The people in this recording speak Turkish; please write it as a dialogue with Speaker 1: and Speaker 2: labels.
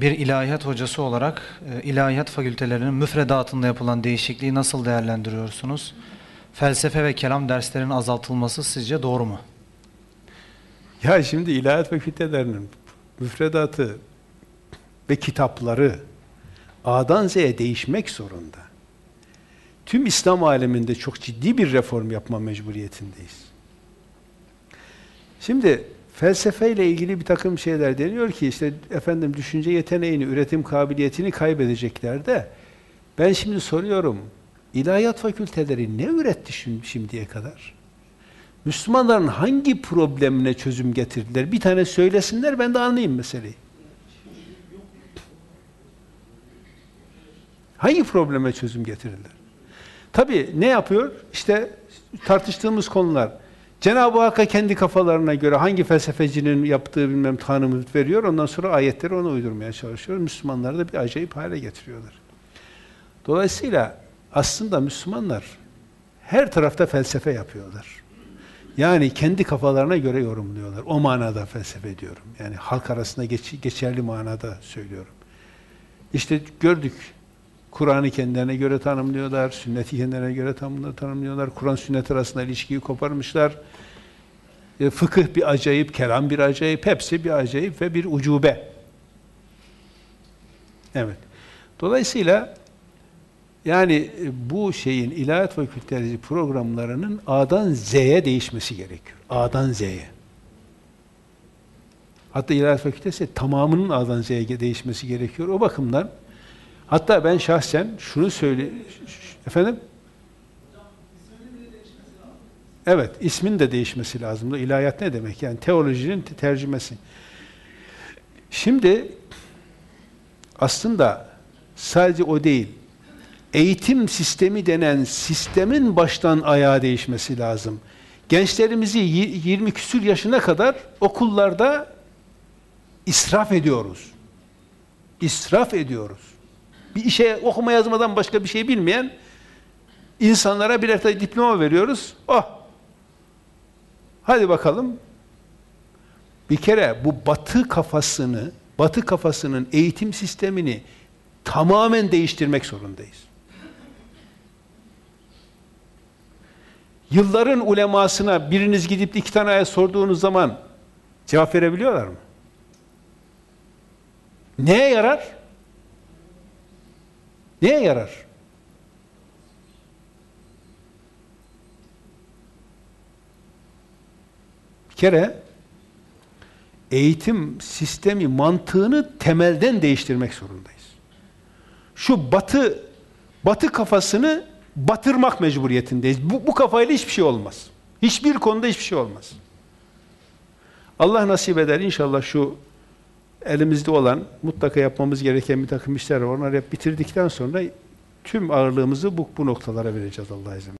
Speaker 1: bir ilahiyat hocası olarak e, ilahiyat fakültelerinin müfredatında yapılan değişikliği nasıl değerlendiriyorsunuz? Felsefe ve kelam derslerinin azaltılması sizce doğru mu?
Speaker 2: Ya şimdi ilahiyat fakültelerinin müfredatı ve kitapları A'dan Z'ye değişmek zorunda. Tüm İslam aleminde çok ciddi bir reform yapma mecburiyetindeyiz. Şimdi felsefeyle ilgili bir takım şeyler deniyor ki işte efendim düşünce yeteneğini, üretim kabiliyetini kaybedecekler de ben şimdi soruyorum ilahiyat fakülteleri ne üretti şimdi, şimdiye kadar? Müslümanların hangi problemine çözüm getirdiler? Bir tane söylesinler ben de anlayayım meseleyi. Hangi probleme çözüm getirdiler? Tabii ne yapıyor? İşte tartıştığımız konular. Cenab-ı Hakk'a kendi kafalarına göre hangi felsefecinin yaptığı bilmem tanımı veriyor. Ondan sonra ayetleri ona uydurmaya çalışıyor. Müslümanları da bir acayip hale getiriyorlar. Dolayısıyla aslında Müslümanlar her tarafta felsefe yapıyorlar. Yani kendi kafalarına göre yorumluyorlar. O manada felsefe diyorum. Yani halk arasında geç, geçerli manada söylüyorum. İşte gördük. Kur'an'ı kendilerine göre tanımlıyorlar. Sünneti kendilerine göre tanımlıyorlar. Kur'an sünnet arasında ilişkiyi koparmışlar. E, fıkıh bir acayip, kelam bir acayip. Hepsi bir acayip ve bir ucube. Evet. Dolayısıyla yani bu şeyin ilahiyat fakülteleri programlarının A'dan Z'ye değişmesi gerekiyor. A'dan Z'ye. Hatta ilahiyat fakültesi tamamının A'dan Z'ye değişmesi gerekiyor. O bakımdan hatta ben şahsen şunu söyle efendim Evet, ismin de değişmesi lazım. İlahiyat ne demek? Yani teolojinin tercümesi. Şimdi aslında sadece o değil eğitim sistemi denen sistemin baştan ayağa değişmesi lazım. Gençlerimizi 20 küsür yaşına kadar okullarda israf ediyoruz. İsraf ediyoruz. Bir işe okuma yazmadan başka bir şey bilmeyen insanlara birer tane diploma veriyoruz. Oh! Hadi bakalım. Bir kere bu batı kafasını, batı kafasının eğitim sistemini tamamen değiştirmek zorundayız. Yılların ulemasına biriniz gidip iki tane ayet sorduğunuz zaman cevap verebiliyorlar mı? Neye yarar? Neye yarar? Bir kere eğitim sistemi mantığını temelden değiştirmek zorundayız. Şu batı batı kafasını batırmak mecburiyetindeyiz. Bu, bu kafayla hiçbir şey olmaz. Hiçbir konuda hiçbir şey olmaz. Allah nasip eder inşallah şu elimizde olan mutlaka yapmamız gereken bir takım işler var. Onları bitirdikten sonra tüm ağırlığımızı bu, bu noktalara vereceğiz Allah izin